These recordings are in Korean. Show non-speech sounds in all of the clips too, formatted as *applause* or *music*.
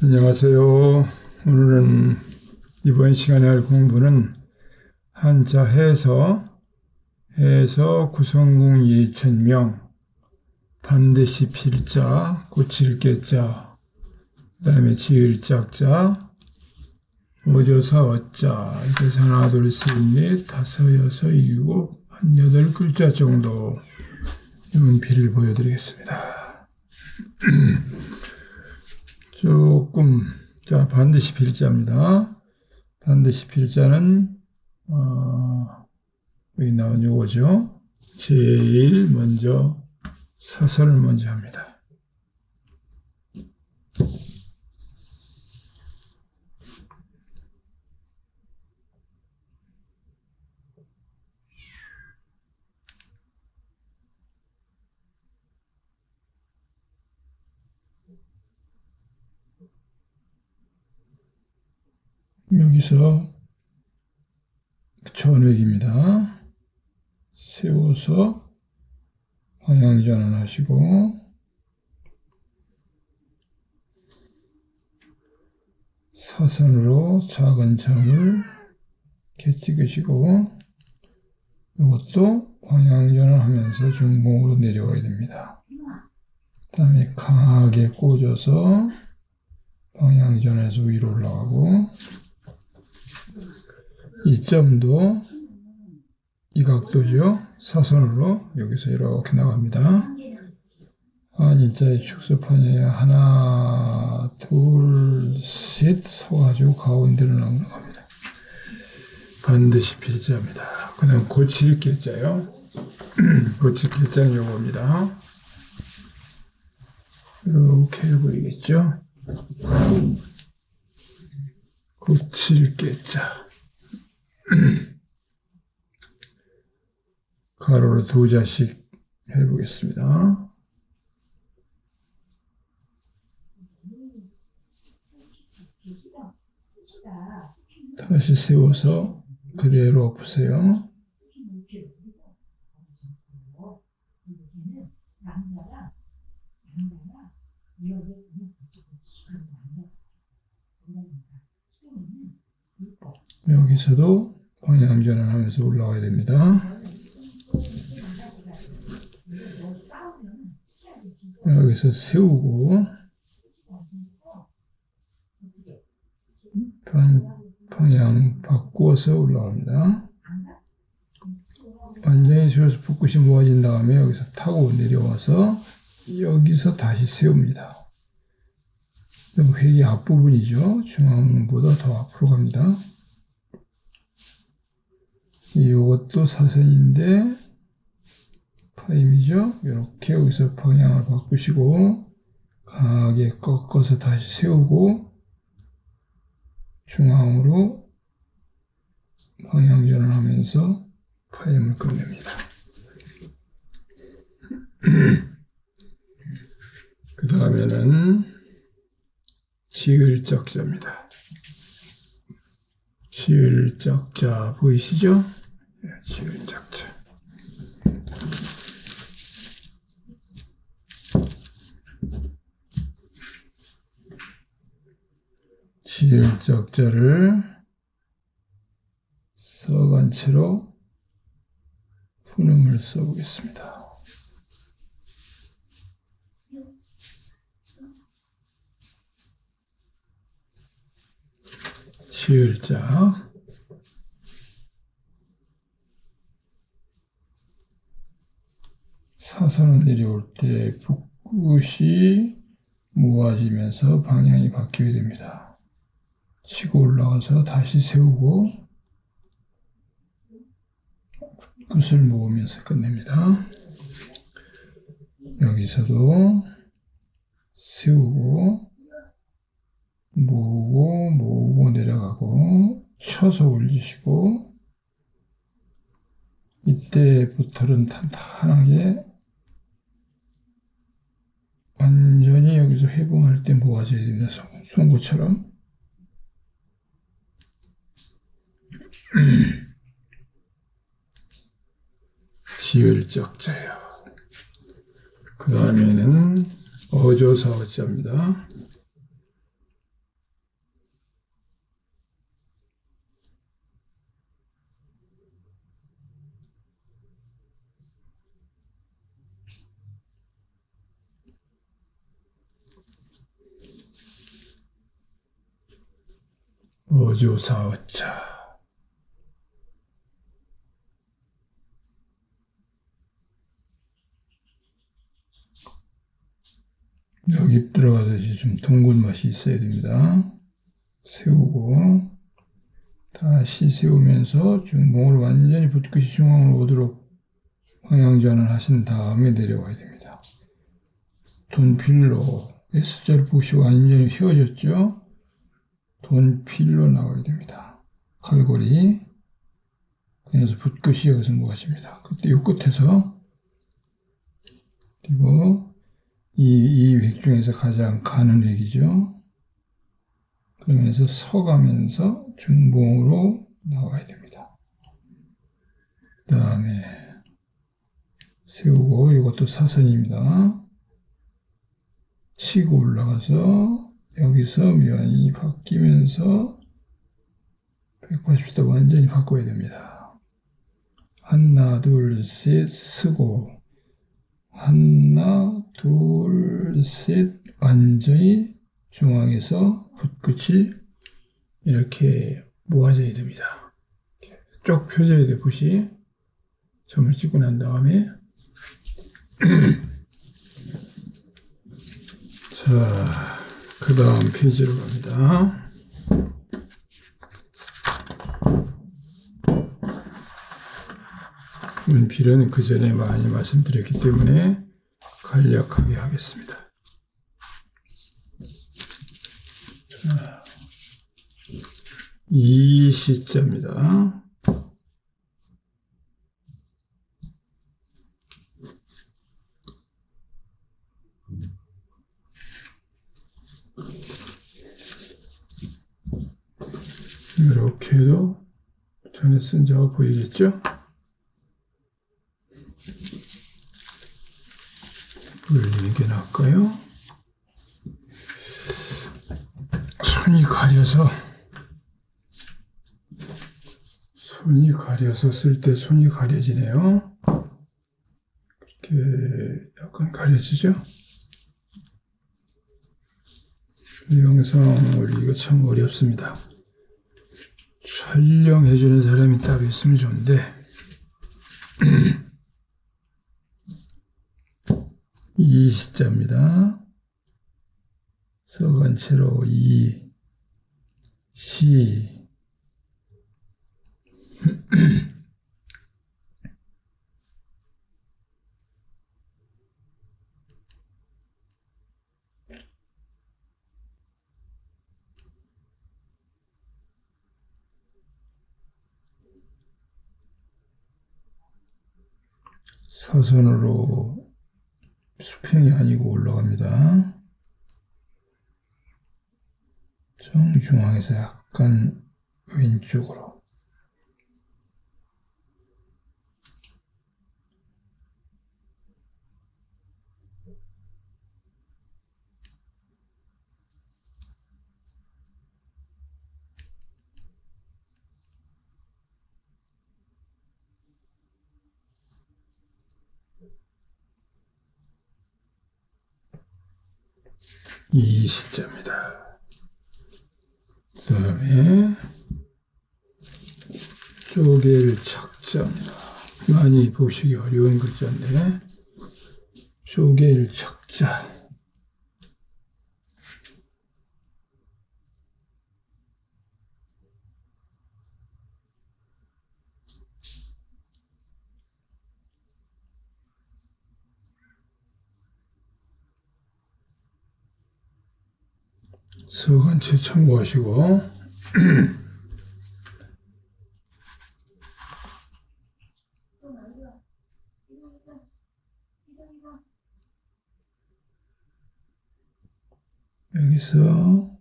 안녕하세요. 오늘은 이번 시간에 할 공부는 한자 해서 해서 구성공 예천명 반드시 필자 고칠 개자 그다음에 지을 짝자 어조사 어자 이렇게 하나 둘셋넷 다섯 여섯 일곱 한 여덟 글자 정도 연필을 보여드리겠습니다. *clears throat* 조금 자 반드시 필자입니다. 반드시 필자는 어, 여기 나온 요거죠. 제일 먼저 사선을 먼저 합니다. 여기서 전획입니다. 세워서 방향 전환하시고 사선으로 작은 점을 이렇게 찍으시고 이것도 방향 전환하면서 중공으로 내려가야 됩니다. 다음에 강하게 꽂아서 방향 전환해서 위로 올라가고 이 점도 이 각도죠. 사선으로 여기서 이렇게 나갑니다. 한인자의 축소판에 하나, 둘, 셋 서가지고 가운데로 나갑니다. 반드시 필자입니다. 그 다음 고칠 길자요. *clears throat* 고칠 길자는 요겁니다. 이렇게 보이겠죠? 길자. *clears throat* 가로로 두 자씩 해보겠습니다. 다시 세워서 그대로 엎으세요. 여기서도 방향 전환 하면서 올라가야 됩니다. 여기서 세우고 방, 방향 바꾸어서 올라갑니다. 완전히 세워서 붓끝이 모아진 다음에 여기서 타고 내려와서 여기서 다시 세웁니다. 회기 앞부분이죠. 중앙보다 더 앞으로 갑니다. 이것도 사선인데 파임이죠. 이렇게 여기서 방향을 바꾸시고 강하게 꺾어서 다시 세우고 중앙으로 방향 전환하면서 파임을 끝냅니다. *clears throat* 그 다음에는 지을적자입니다. 지을적자 보이시죠? 네, 지을적자. 지을적자를 써간 채로 fun음을 써보겠습니다. 지을자 사선을 내려올 때 붓끝이 모아지면서 방향이 바뀌게 됩니다. 치고 올라가서 다시 세우고 붓을 모으면서 끝냅니다. 여기서도 세우고 모으고 모으고 내려가고 쳐서 올리시고 이때부터는 탄탄하게 모아져야 된다 송구처럼. 지을적자요 그 다음에는 어조사어자입니다 어조사어자 여기 들어가듯이 좀 둥근 맛이 있어야 됩니다. 세우고 다시 세우면서 중봉을 완전히 붓끝이 중앙으로 오도록 방향 전환 하신 다음에 내려와야 됩니다. 돈필로 S자를 보시고 완전히 휘어졌죠? 돈필로 나와야 됩니다. 칼골이 그래서 붓끝이 여기서 모아집니다. 그때 이 끝에서 그리고 이, 이획 중에서 가장 가는 획이죠. 그러면서 서가면서 중봉으로 나와야 됩니다. 그 다음에 세우고 이것도 사선입니다. 치고 올라가서 여기서 면이 바뀌면서 180도 완전히 바꿔야 됩니다. 하나 둘 셋 쓰고 하나 둘 셋 완전히 중앙에서 붓끝이 이렇게 모아져야 됩니다. 쭉 펴져야 돼 붓이 점을 찍고 난 다음에 *clears throat* 자, 그 다음 페이지로 갑니다. 문필은 그 전에 많이 말씀드렸기 때문에 간략하게 하겠습니다. 자, 이 시자입니다. 이렇게 해도 전에 쓴 자가 보이겠죠? 올리는 게 나을까요? 손이 가려서 손이 가려서 쓸 때 손이 가려지네요. 이렇게 약간 가려지죠? 이 영상 올리기가 참 어렵습니다. 촬영해주는 사람이 따로 있으면 좋은데 이 시자입니다. 서간 채로 이, 시, 사선으로 수평이 아니고 올라갑니다. 정중앙에서 약간 왼쪽으로. 이 시자입니다. 그 다음에 쪼갤 착자입니다. 많이 보시기 어려운 글자인데 쪼갤 착자 서간체 참고하시고. *clears throat* 여기서.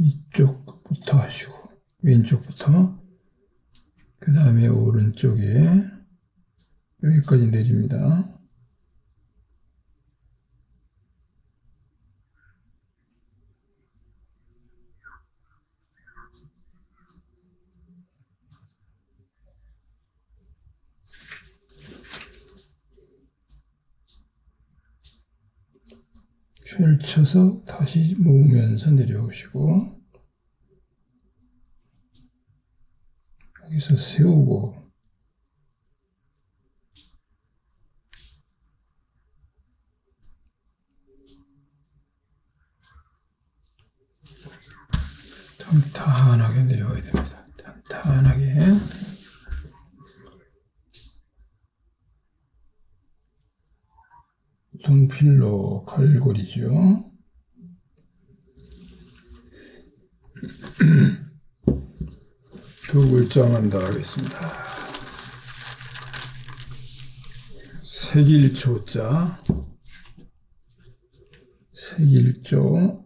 이쪽부터 하시고 왼쪽부터 그 다음에 오른쪽에 여기까지 내줍니다. 펼쳐서 다시 모으면서 내려오시고 여기서 세우고 탄탄하게 내려와야 됩니다. 탄탄하게 돈필로 갈고리죠. *clears throat* 두 글자만 더 하겠습니다. 색일조자, 색일조,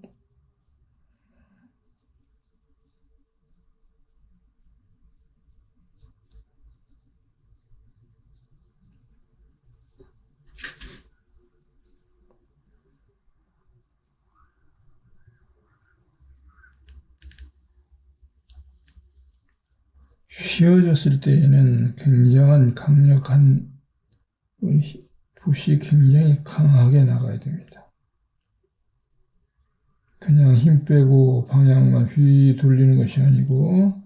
휘어졌을 때에는 굉장한 강력한 붓이 굉장히 강하게 나가야 됩니다. 그냥 힘 빼고 방향만 휘 돌리는 것이 아니고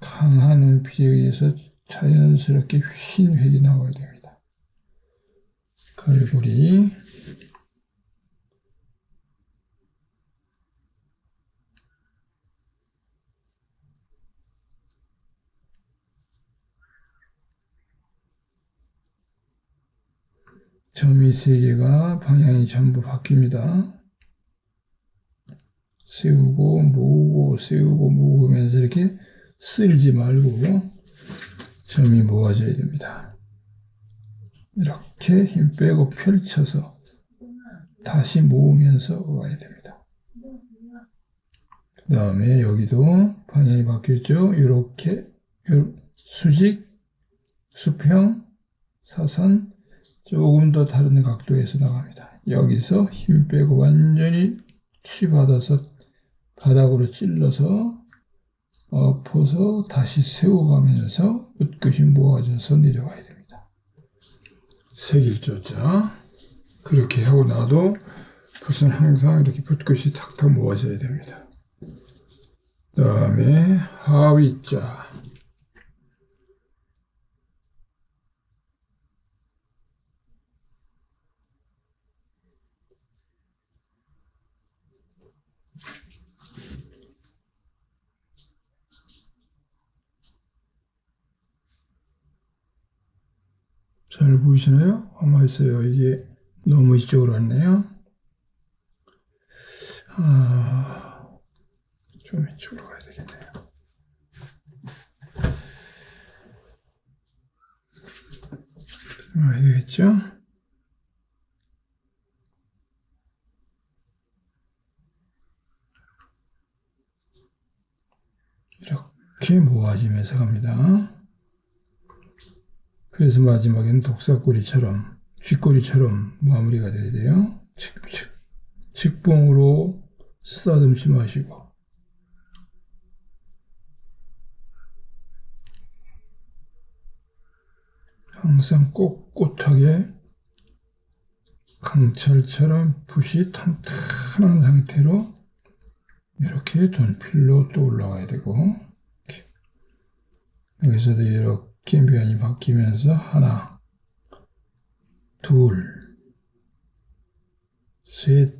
강한 운필에 의해서 자연스럽게 휜 획이 나와야 됩니다. 걸고리 점 이 세 개가 방향이 전부 바뀝니다. 세우고 모으고 세우고 모으면서 이렇게 쓸지 말고 점이 모아져야 됩니다. 이렇게 힘 빼고 펼쳐서 다시 모으면서 와야 됩니다. 그 다음에 여기도 방향이 바뀌었죠. 이렇게 수직, 수평, 사선, 조금 더 다른 각도에서 나갑니다. 여기서 힘 빼고 완전히 치받아서 바닥으로 찔러서 엎어서 다시 세워가면서 붓끝이 모아져서 내려와야 됩니다. 색일조자 그렇게 하고 나도 붓은 항상 이렇게 붓끝이 탁탁 모아져야 됩니다. 그 다음에 하위자 잘 보이시나요? 아마 있어요. 이게 너무 이쪽으로 왔네요. 아, 좀 이쪽으로 가야 되겠네요. 들어가야 되겠죠? 이렇게 모아지면서 갑니다. 그래서 마지막에는 독사꼬리처럼 쥐꼬리처럼 마무리가 돼야 돼요. 칙칙 식봉으로 쓰다듬지 마시고. 항상 꼿꼿하게 강철처럼 붓이 탄탄한 상태로 이렇게 돈필로 또 올라가야 되고. 여기서도 이렇게 면이 바뀌면서 하나 둘 셋,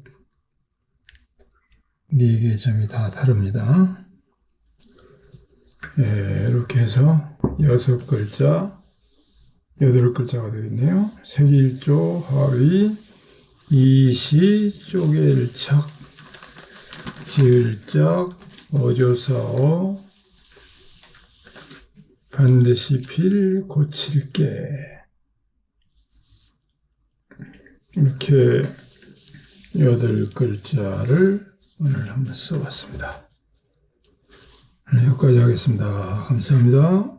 네개 점이 다 다릅니다. 예, 이렇게 해서 여섯 글자, 여덟 글자가 되겠네요. 색일조, 하위, 이시, 쪼개일착, 지을짝, 어조사어, 반드시 필 고칠게. 이렇게 여덟 글자를 오늘 한번 써봤습니다. 네, 여기까지 하겠습니다. 감사합니다.